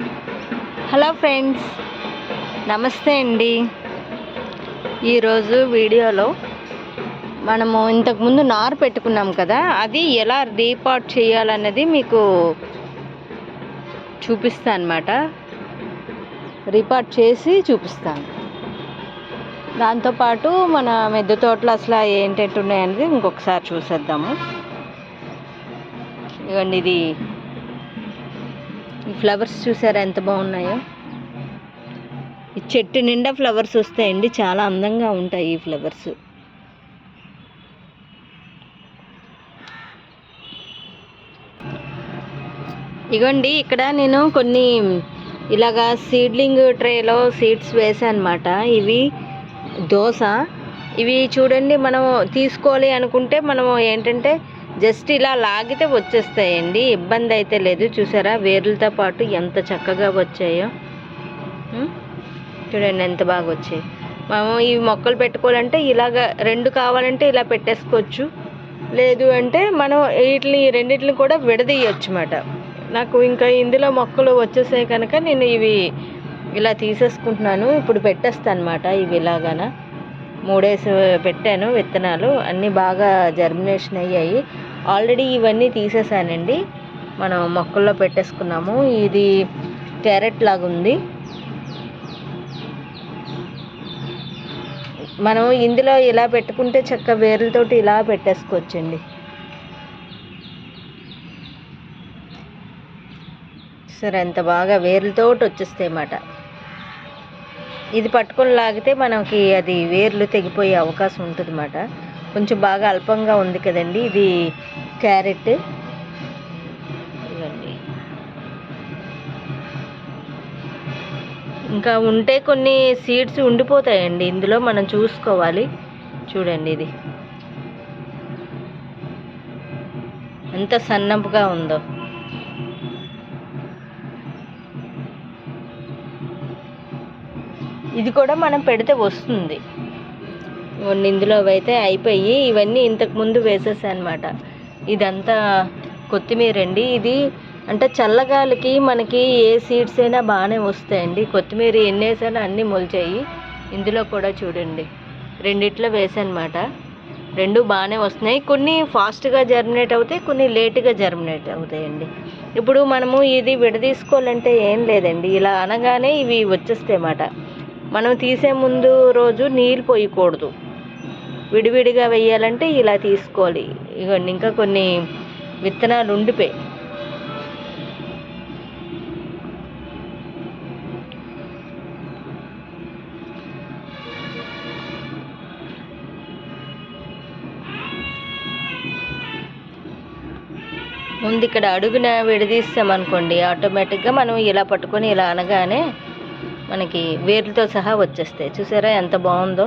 Hello friends నమస్తే అండి. ఈరోజు వీడియోలో మనము ఇంతకుముందు నారు పెట్టుకున్నాం కదా అది ఎలా రీపాట్ చేయాలన్నది మీకు చూపిస్తాను అనమాట రీపాట్ చేసి చూపిస్తాను. దాంతోపాటు మన మెద్దు తోటలు అసలు ఏంటంటే ఉన్నాయనేది ఇంకొకసారి చూసేద్దాము. ఇవ్వండి ఇది ఈ ఫ్లవర్స్ చూసారా ఎంత బాగున్నాయో? ఈ చెట్టు నిండా ఫ్లవర్స్ వస్తాయండి చాలా అందంగా ఉంటాయి ఈ ఫ్లవర్స్. ఇగోండి ఇక్కడ నేను కొన్ని ఇలాగా సీడ్లింగ్ ట్రేలో సీడ్స్ వేసాను ఇవి దోస. ఇవి చూడండి మనం తీసుకోవాలి అనుకుంటే మనము ఏంటంటే జస్ట్ ఇలా లాగితే వచ్చేస్తాయండి. ఇబ్బంది అయితే లేదు. చూసారా? వేర్లతో పాటు ఎంత చక్కగా వచ్చాయో. చూడండి ఎంత బాగా వచ్చాయి మనం ఈ మొక్కలు పెట్టుకోవాలంటే ఇలాగ రెండు కావాలంటే ఇలా పెట్టేసుకోవచ్చు. లేదు అంటే మనం వీటిని రెండింటిని కూడా విడదీయచ్చు అన్నమాట నాకు ఇంకా ఇందులో మొక్కలు వచ్చేసాయి కనుక నేను ఇవి ఇలా తీసేసుకుంటున్నాను. ఇప్పుడు పెట్టేస్తాను అనమాట ఇవి ఇలాగన. మూడేసి పెట్టాను విత్తనాలు. అన్నీ బాగా జర్మినేషన్ అయ్యాయి. ఆల్రెడీ ఇవన్నీ తీసేసానండి. మనం మొక్కల్లో పెట్టేసుకున్నాము. ఇది క్యారెట్ లాగా ఉంది. మనం ఇందులో ఇలా పెట్టుకుంటే చక్క వేర్లతోటి ఇలా పెట్టేసుకోవచ్చండి. సరే ఎంత బాగా వేర్లతోటి వచ్చేస్తాయి అన్నమాట. ఇది పట్టుకొని లాగితే మనకి అది వేర్లు తెగిపోయే అవకాశం ఉంటుంది అన్నమాట కొంచెం బాగా అల్పంగా ఉంది కదండి ఇది క్యారెట్. ఇంకా ఉంటే కొన్ని సీడ్స్ ఉండిపోతాయండి ఇందులో మనం చూసుకోవాలి. చూడండి ఇది. ఎంత సన్నపుగా ఉందో. ఇది కూడా మనం పెడితే వస్తుంది. ఇందులో అయితే అయిపోయి ఇవన్నీ ఇంతకు ముందు వేసేసాను అనమాట ఇదంతా కొత్తిమీర అండి. ఇది అంటే చల్లగాలికి మనకి ఏ సీడ్స్ అయినా బాగానే వస్తాయండి. కొత్తిమీర ఎన్ని వేసానో అన్నీ మొలిచాయి. ఇందులో కూడా చూడండి. రెండిట్లో వేసానమాట రెండు బాగానే వస్తున్నాయి. కొన్ని ఫాస్ట్గా జర్మినేట్ అవుతాయి కొన్ని లేట్గా జర్మినేట్ అవుతాయండి. ఇప్పుడు మనము ఇది విడదీసుకోవాలంటే ఏం లేదండి. ఇలా అనగానే ఇవి వచ్చేస్తాయి అన్నమాట మనం తీసే ముందు రోజు నీళ్ళు పోయకూడదు. విడివిడిగా వేయాలంటే ఇలా తీసుకోవాలి. ఇగోండి ఇంకా కొన్ని విత్తనాలు ఉండిపోయి ముందు ఇక్కడ అడుగున విడదీస్తామనుకోండి ఆటోమేటిక్గా మనం ఇలా పట్టుకొని ఇలా అనగానే మనకి వేర్లతో సహా వచ్చేస్తాయి. చూసారా ఎంత బాగుందో?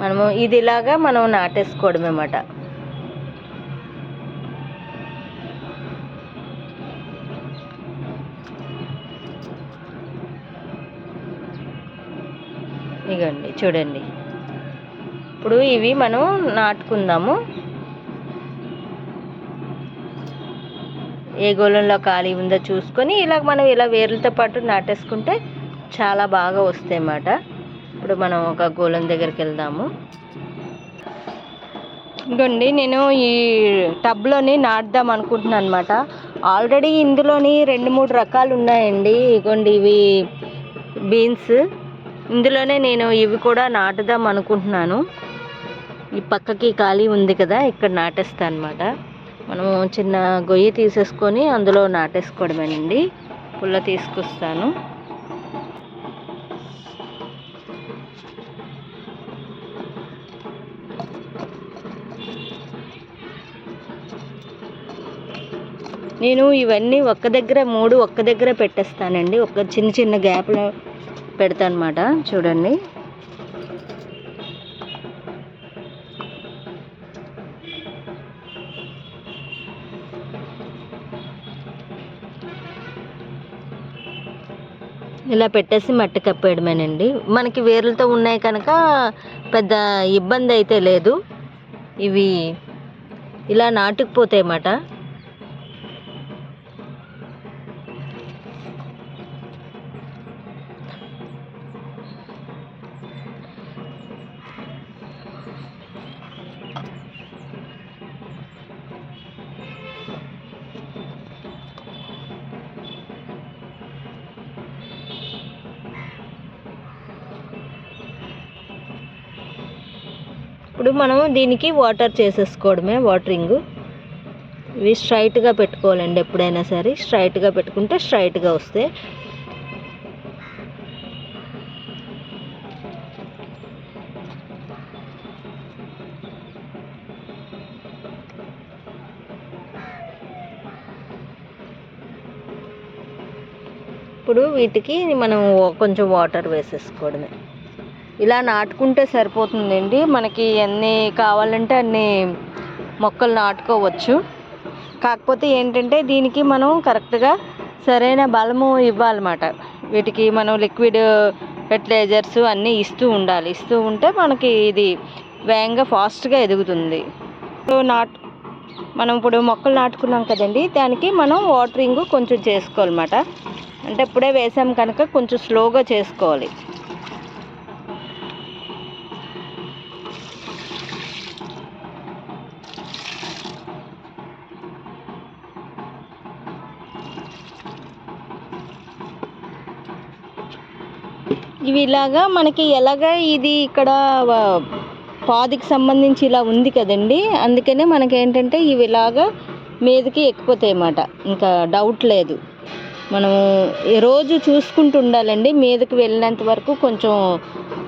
మనము ఇది ఇలాగా మనం నాటేసుకోవడమే అన్నమాట ఇగండి చూడండి. ఇప్పుడు ఇవి మనం నాటుకుందాము. ఏ గోళంలో ఖాళీ ఉందో చూసుకొని ఇలా మనం ఇలా వేర్లతో పాటు నాటేసుకుంటే చాలా బాగా వస్తాయి అన్నమాట ఇప్పుడు మనం ఒక గోళం దగ్గరికి వెళ్దాము. ఇంకోండి నేను ఈ టబ్లోని నాటుదాం అనుకుంటున్నాను అనమాట ఆల్రెడీ ఇందులోని రెండు మూడు రకాలు ఉన్నాయండి. ఇగోండి ఇవి బీన్స్. ఇందులోనే నేను ఇవి కూడా నాటుదాం అనుకుంటున్నాను. ఈ పక్కకి ఖాళీ ఉంది కదా ఇక్కడ నాటేస్తాను అనమాట మనము చిన్న గొయ్యి తీసేసుకొని అందులో నాటేసుకోవడమేనండి. పుల్ల తీసుకొస్తాను. నేను ఇవన్నీ ఒక్క దగ్గర మూడు ఒక్క దగ్గర పెట్టేస్తానండి. ఒక చిన్న చిన్న గ్యాప్లో పెడతాను చూడండి. ఇలా పెట్టేసి మట్టి కప్పేయడమేనండి. మనకి వేర్లతో ఉన్నాయి కనుక పెద్ద ఇబ్బంది అయితే లేదు. ఇవి ఇలా నాటుకుపోతాయి అన్నమాట ఇప్పుడు మనం దీనికి వాటర్ చేసేసుకోవడమే వాటరింగ్ ఇవి స్ట్రైట్గా పెట్టుకోవాలండి ఎప్పుడైనా సరే. స్ట్రైట్గా పెట్టుకుంటే స్ట్రైట్గా వస్తాయి ఇప్పుడు వీటికి మనం కొంచెం వాటర్ వేసేసుకోవడమే. ఇలా నాటుకుంటే సరిపోతుందండి. మనకి ఎన్ని కావాలంటే అన్ని మొక్కలు నాటుకోవచ్చు. కాకపోతే ఏంటంటే దీనికి మనం కరెక్ట్గా సరైన బలము ఇవ్వాలన్నమాట. వీటికి మనం లిక్విడ్ ఫెర్టిలైజర్స్ అన్నీ ఇస్తూ ఉండాలి. ఇస్తూ ఉంటే మనకి ఇది వేగంగా ఫాస్ట్గా ఎదుగుతుంది. ఇప్పుడు నాటు మనం ఇప్పుడు మొక్కలు నాటుకున్నాం కదండి. దానికి మనం వాటరింగ్ కొంచెం చేసుకోవాలన్నమాట. అంటే ఇప్పుడే వేసాం కనుక కొంచెం స్లోగా చేసుకోవాలి. ఇలాగా మనకి ఎలాగా ఇది ఇక్కడ పాదికి సంబంధించి ఇలా ఉంది కదండి. అందుకనే మనకి ఏంటంటే ఇవి ఇలాగా మీదకి ఎక్కిపోతాయి అన్నమాట. ఇంకా డౌట్ లేదు. మనం రోజు చూసుకుంటూ ఉండాలండి. మీదకి వెళ్ళినంత వరకు కొంచెం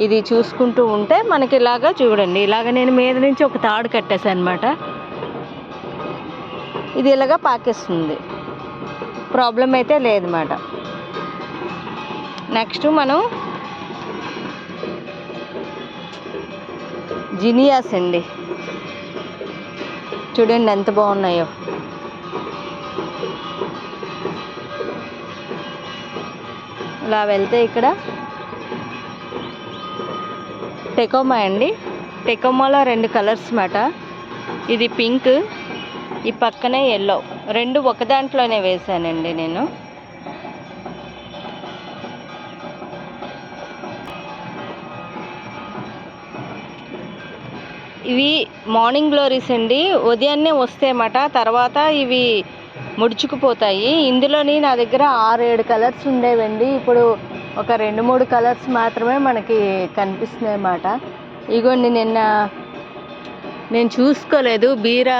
ఇది చూసుకుంటూ ఉంటే మనకి ఇలాగా చూడండి. ఇలాగ నేను మీద నుంచి ఒక తాడు కట్టేసాను అనమాట ఇది ఇలాగా పాకేస్తుంది. ప్రాబ్లం అయితే లేదన్నమాట. నెక్స్ట్ మనం జినియాస్ అండి. చూడండి ఎంత బాగున్నాయో. ఇలా వెళ్తే ఇక్కడ టెకోమా అండి. టెకోమాలో రెండు కలర్స్ మాట. ఇది పింక్ ఈ పక్కనే ఎల్లో. రెండు ఒక దాంట్లోనే వేసానండి నేను. ఇవి మార్నింగ్ గ్లోరీస్ అండి. ఉదయాన్నే వస్తాయన్నమాట. తర్వాత ఇవి ముడుచుకుపోతాయి. ఇందులోని నా దగ్గర ఆరు ఏడు కలర్స్ ఉండేవండి. ఇప్పుడు ఒక రెండు మూడు కలర్స్ మాత్రమే మనకి కనిపిస్తున్నాయి అన్నమాట ఇగోండి నిన్న నేను చూసుకోలేదు. బీర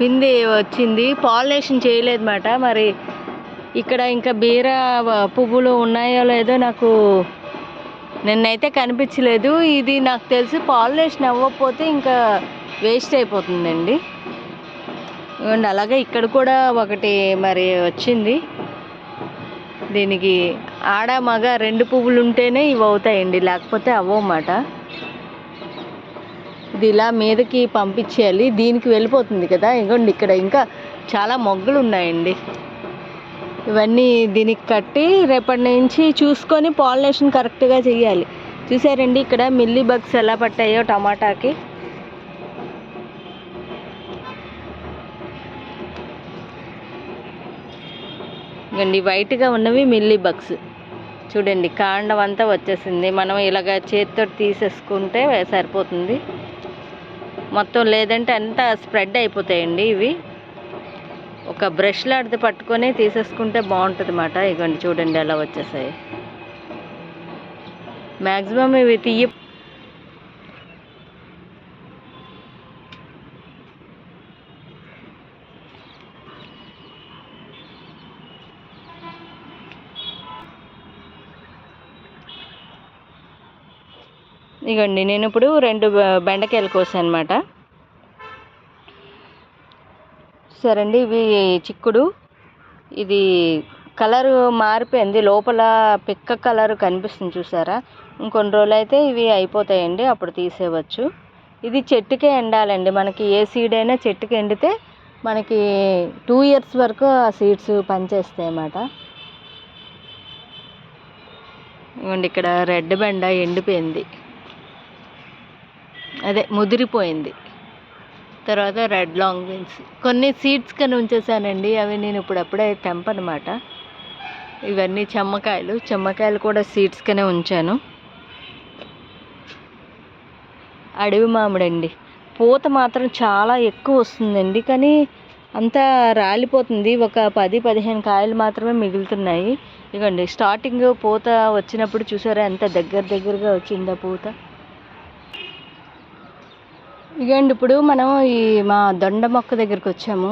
పింది వచ్చింది. పాలినేషన్ చేయలేదన్నమాట. మరి ఇక్కడ ఇంకా బీర పువ్వులు ఉన్నాయో లేదో నాకు నిన్నైతే కనిపించలేదు. ఇది నాకు తెలిసి పాలినేషన్ అవ్వకపోతే ఇంకా వేస్ట్ అయిపోతుందండి. అండ్ అలాగే ఇక్కడ కూడా ఒకటి మరి వచ్చింది. దీనికి ఆడ మగ రెండు పువ్వులు ఉంటేనే ఇవి అవుతాయండి. లేకపోతే అవ్వమాట. ఇది ఇలా మీదకి పంపించేయాలి. దీనికి వెళ్ళిపోతుంది కదా. ఇంకోండి ఇక్కడ ఇంకా చాలా మొగ్గలు ఉన్నాయండి. ఇవన్నీ దీనికి కట్టి రేపటి నుంచి చూసుకొని పాలినేషన్ కరెక్ట్గా చేయాలి. చూసారండి ఇక్కడ మిల్లీ బగ్స్ ఎలా పట్టాయో టమాటాకి. ఇవ్వండి వైట్గా ఉన్నవి మిల్లీ బగ్స్. చూడండి కాండం అంతా వచ్చేసింది. మనం ఇలాగ చేతితో తీసేసుకుంటే సరిపోతుంది. మొత్తం లేదంటే అంతా స్ప్రెడ్ అయిపోతాయండి ఇవి. ఒక బ్రష్ లాంటిది పట్టుకొని తీసేసుకుంటే బాగుంటుంది అన్నమాట ఇగోండి చూడండి అలా వచ్చేసాయి. మ్యాక్సిమం ఇవి తీయ ఇగండి నేను ఇప్పుడు రెండు బెండకాయలు కోసాను అనమాట సరండి ఇవి చిక్కుడు. ఇది కలర్ మారిపోయింది. లోపల పిక్క కలర్ కనిపిస్తుంది చూసారా? ఇంకొన్ని రోజులు అయితే ఇవి అయిపోతాయండి. అప్పుడు తీసేయవచ్చు. ఇది చెట్టుకే ఎండాలండి. మనకి ఏ సీడ్ అయినా చెట్టుకి ఎండితే మనకి టూ ఇయర్స్ వరకు ఆ సీడ్స్ పనిచేస్తాయి అన్నమాట ఇవ్వండి ఇక్కడ రెడ్ బెండ ఎండిపోయింది. అదే ముదిరిపోయింది. తర్వాత రెడ్ లాంగ్ బీన్స్. కొన్ని సీడ్స్ కానీ ఉంచేసానండి అవి నేను ఇప్పుడప్పుడే తెంపనమాట. ఇవన్నీ చెమ్మకాయలు చెమ్మకాయలు కూడా సీడ్స్ ఉంచాను. అడవి మామిడండి. పూత మాత్రం చాలా ఎక్కువ వస్తుందండి కానీ అంతా రాలిపోతుంది. ఒక పది పదిహేను కాయలు మాత్రమే మిగులుతున్నాయి. ఇవ్వండి స్టార్టింగ్ పూత వచ్చినప్పుడు చూసారా ఎంత దగ్గర దగ్గరగా వచ్చిందా పూత. ఇగండి ఇప్పుడు మనం ఈ మా దొండ మొక్క దగ్గరికి వచ్చాము.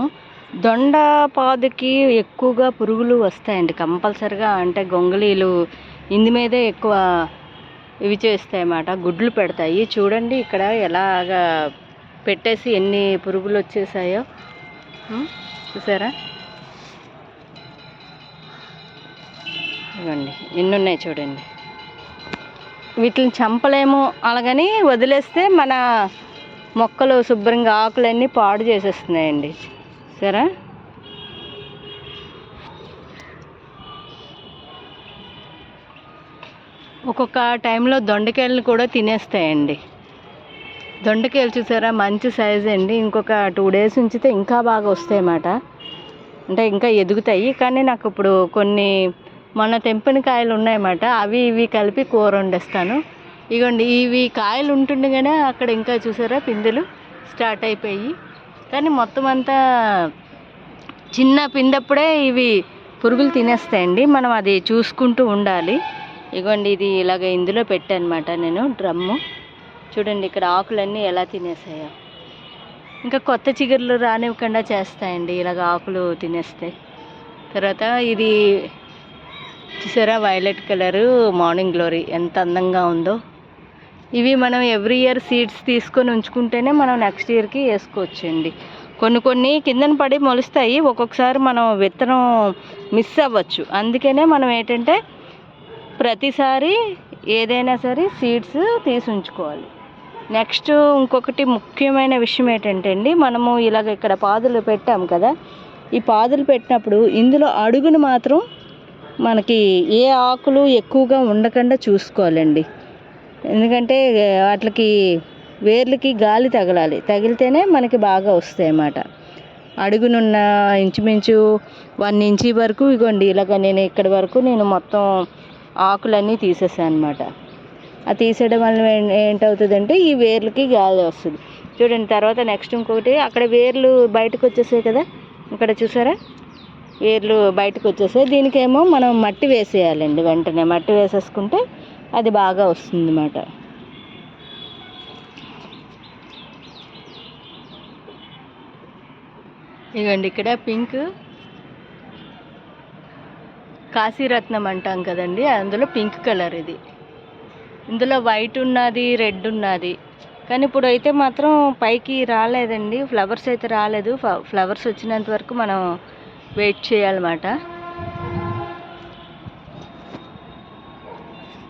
దొండ పాదుకి ఎక్కువగా పురుగులు వస్తాయండి. కంపల్సరిగా అంటే గొంగళీలు ఇందు మీదే ఎక్కువ ఇవి చేస్తాయి అన్నమాట గుడ్లు పెడతాయి. చూడండి ఇక్కడ ఎలాగా పెట్టేసి ఎన్ని పురుగులు వచ్చేసాయో. చూసారా? ఇవ్వండి. ఎన్ని ఉన్నాయి చూడండి. వీటిని చంపలేము అలాగని వదిలేస్తే మన మొక్కలు శుభ్రంగా ఆకులన్నీ పాడు చేసేస్తున్నాయండి. సరే? ఒక్కొక్క టైంలో దొండకాయలను కూడా తినేస్తాయండి. దొండకాయలు చూసారా? మంచి సైజ్ అండి. ఇంకొక టూ డేస్ ఉంచితే ఇంకా బాగా వస్తాయి అన్నమాట అంటే ఇంకా ఎదుగుతాయి. కానీ నాకు ఇప్పుడు కొన్ని మొన్న తెంపిన కాయలు ఉన్నాయన్నమాట. అవి ఇవి కలిపి కూర వండేస్తాను. ఇగోండి ఇవి కాయలు ఉంటుండగానే అక్కడ ఇంకా చూసారా పిందెలు? స్టార్ట్ అయిపోయి. కానీ మొత్తం అంతా చిన్న పిందప్పుడే ఇవి పురుగులు తినేస్తాయండి. మనం అది చూసుకుంటూ ఉండాలి. ఇగోండి ఇది ఇలాగ ఇందులో పెట్టానమాట నేను డ్రమ్ము. చూడండి ఇక్కడ ఆకులన్నీ ఎలా తినేసాయో. ఇంకా కొత్త చిగుర్లు రానివ్వకుండా చేస్తాయండి ఇలాగ ఆకులు తినేస్తాయి తర్వాత ఇది చూసారా వైలెట్ కలరు మార్నింగ్ గ్లోరీ. ఎంత అందంగా ఉందో. ఇవి మనం ఎవ్రీ ఇయర్ సీడ్స్ తీసుకొని ఉంచుకుంటేనే మనం నెక్స్ట్ ఇయర్కి వేసుకోవచ్చండి. కొన్ని కొన్ని కిందన పడి మొలుస్తాయి ఒక్కొక్కసారి మనం విత్తనం మిస్ అవ్వచ్చు. అందుకనే మనం ఏంటంటే ప్రతిసారి ఏదైనా సరే సీడ్స్ తీసి ఉంచుకోవాలి. నెక్స్ట్ ఇంకొకటి ముఖ్యమైన విషయం ఏంటంటే అండి మనము ఇలాగ ఇక్కడ పాదులు పెట్టాము కదా ఈ పాదులు పెట్టినప్పుడు ఇందులో అడుగును మాత్రం మనకి ఏ ఆకులు ఎక్కువగా ఉండకుండా చూసుకోవాలండి. ఎందుకంటే వాటికి వేర్లకి గాలి తగలాలి. తగిలితేనే మనకి బాగా వస్తాయి అన్నమాట. అడుగునున్న ఇంచుమించు వన్ ఇంచి వరకు ఇగోండి ఇలాగ నేను ఇక్కడి వరకు నేను మొత్తం ఆకులన్నీ తీసేసాను అనమాట ఆ తీసేయడం వల్ల ఏంటవుతుందంటే ఈ వేర్లకి గాలి వస్తుంది. చూడండి తర్వాత నెక్స్ట్ ఇంకొకటి అక్కడ వేర్లు బయటకు వచ్చేసాయి కదా? ఇక్కడ చూసారా? వేర్లు బయటకు వచ్చేసాయి. దీనికేమో మనం మట్టి వేసేయాలండి వెంటనే. మట్టి వేసేసుకుంటే అది బాగా వస్తుంది అన్నమాట. ఇగండి ఇక్కడ పింక్ కాశీరత్నం అంటాం కదండి అందులో పింక్ కలర్ ఇది. ఇందులో వైట్ ఉన్నది రెడ్ ఉన్నది. కానీ ఇప్పుడు అయితే మాత్రం పైకి రాలేదండి ఫ్లవర్స్ అయితే రాలేదు. ఫ్లవర్స్ వచ్చినంత వరకు మనం వెయిట్ చేయాలన్నమాట.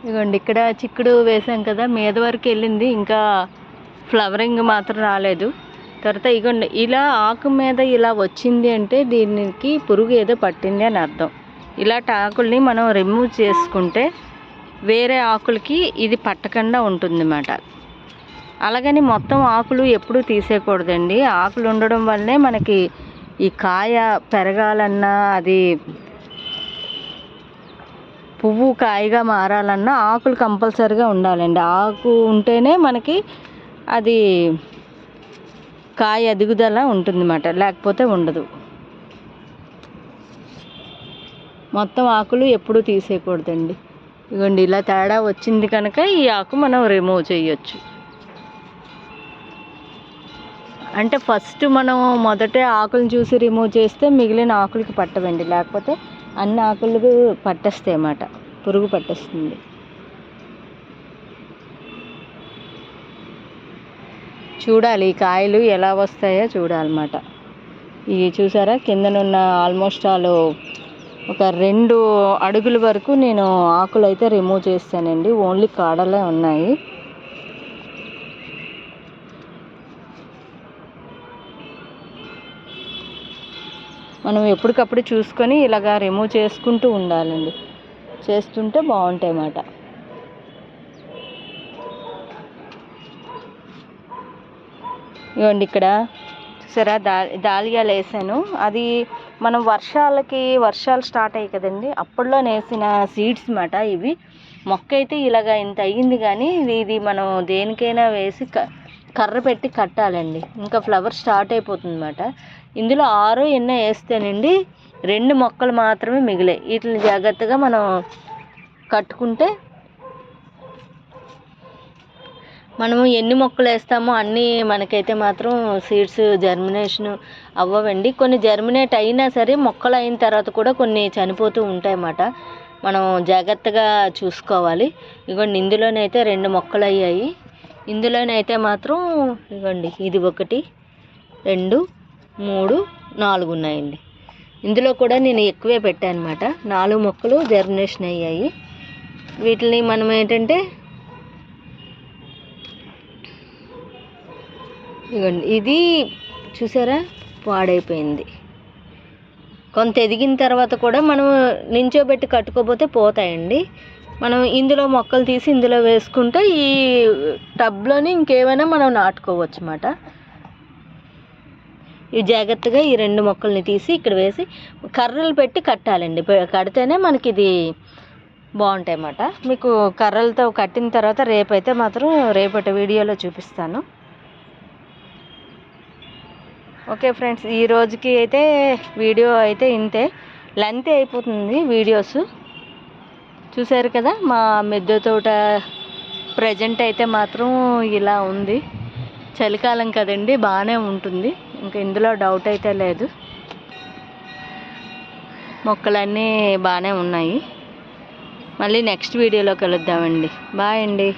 ఇదిగోండి ఇక్కడ చిక్కుడు వేసాం కదా మీద వరకు వెళ్ళింది ఇంకా ఫ్లవరింగ్ మాత్రం రాలేదు. తర్వాత ఇగోండి ఇలా ఆకు మీద ఇలా వచ్చింది అంటే దీనికి పురుగు ఏదో పట్టింది అని అర్థం. ఇలాంటి ఆకుల్ని మనం రిమూవ్ చేసుకుంటే వేరే ఆకులకి ఇది పట్టకుండా ఉంటుందన్నమాట. అలాగని మొత్తం ఆకులు ఎప్పుడూ తీసేయకూడదండి. ఆకులు ఉండడం వల్లనే మనకి ఈ కాయ పెరగాలన్నా అది పువ్వు కాయగా మారాలన్నా ఆకులు కంపల్సరిగా ఉండాలండి. ఆకు ఉంటేనే మనకి అది కాయ ఎదుగుదల ఉంటుందన్నమాట. లేకపోతే ఉండదు. మొత్తం ఆకులు ఎప్పుడూ తీసేయకూడదండి. ఇదిగోండి ఇలా తేడా వచ్చింది కనుక ఈ ఆకు మనం రిమూవ్ చేయొచ్చు. అంటే ఫస్ట్ మనం మొదటే ఆకులను చూసి రిమూవ్ చేస్తే మిగిలిన ఆకులకి పట్టవండి లేకపోతే అన్ని ఆకులకు పట్టేస్తాయి అన్నమాట పురుగు పట్టేస్తుంది. చూడాలి ఈ కాయలు ఎలా వస్తాయో చూడాలన్నమాట. ఇవి చూసారా? కిందనున్న ఆల్మోస్ట్ ఆల్ ఒక రెండు అడుగుల వరకు నేను ఆకులు అయితే రిమూవ్ చేస్తానండి. ఓన్లీ కాడలే ఉన్నాయి. మనం ఎప్పటికప్పుడు చూసుకొని ఇలాగా రిమూవ్ చేసుకుంటూ ఉండాలండి. చేస్తుంటే బాగుంటాయి అన్నమాట. ఇవ్వండి ఇక్కడ. చూసారా? దా దాలియాలు వేసాను. అది మనం వర్షాలకి వర్షాలు స్టార్ట్ అయ్యాయి కదండి. అప్పట్లో వేసిన సీడ్స్ అన్నమాట ఇవి. మొక్క అయితే ఇలాగ ఇంత అయ్యింది కానీ ఇది ఇది మనం దేనికైనా వేసి క- కర్ర పెట్టి కట్టాలండి. ఇంకా ఫ్లవర్ స్టార్ట్ అయిపోతుంది అన్నమాట. ఇందులో ఆరు ఎన్నో వేస్తేనండి రెండు మొక్కలు మాత్రమే మిగిలాయి వీటిని జాగ్రత్తగా మనం కట్టుకుంటే మనము ఎన్ని మొక్కలు వేస్తామో అన్నీ మనకైతే మాత్రం సీడ్స్ జర్మినేషన్ అవ్వవండి. కొన్ని జర్మినేట్ అయినా సరే మొక్కలు అయిన తర్వాత కూడా కొన్ని చనిపోతూ ఉంటాయన్నమాట. మనం జాగ్రత్తగా చూసుకోవాలి. ఇదిగోండి ఇందులోనైతే రెండు మొక్కలు అయ్యాయి. ఇందులోనైతే మాత్రం ఇదిగోండి ఇది ఒకటి రెండు మూడు నాలుగు ఉన్నాయండి. ఇందులో కూడా నేను ఎక్కువే పెట్టాను అనమాట నాలుగు మొక్కలు జర్మినేషన్ అయ్యాయి. వీటిని మనం ఏంటంటే ఇగండి ఇది చూసారా? పాడైపోయింది. కొంత ఎదిగిన తర్వాత కూడా మనం నించోబెట్టి కట్టుకోపోతే పోతాయండి. మనం ఇందులో మొక్కలు తీసి ఇందులో వేసుకుంటే ఈ టబ్లోని ఇంకేమైనా మనం నాటుకోవచ్చు అన్నమాట ఇవి జాగ్రత్తగా ఈ రెండు మొక్కల్ని తీసి ఇక్కడ వేసి కర్రలు పెట్టి కట్టాలండి. కడితేనే మనకి ఇది బాగుంటాయి అన్నమాట మీకు కర్రలతో కట్టిన తర్వాత రేపైతే మాత్రం రేపటి వీడియోలో చూపిస్తాను. ఓకే ఫ్రెండ్స్ ఈ రోజుకి అయితే వీడియో అయితే ఇంతే. లెంత్ అయిపోతుంది వీడియోస్. చూసారు కదా మా మిద్దె తోట ప్రజెంట్ అయితే మాత్రం ఇలా ఉంది. చలికాలం కదండి బాగానే ఉంటుంది. ఇంకా ఇందులో డౌట్ అయితే లేదు. మొక్కలన్నీ బాగానే ఉన్నాయి. మళ్ళీ నెక్స్ట్ వీడియోలో కలుద్దామండి. బాయ్ అండి.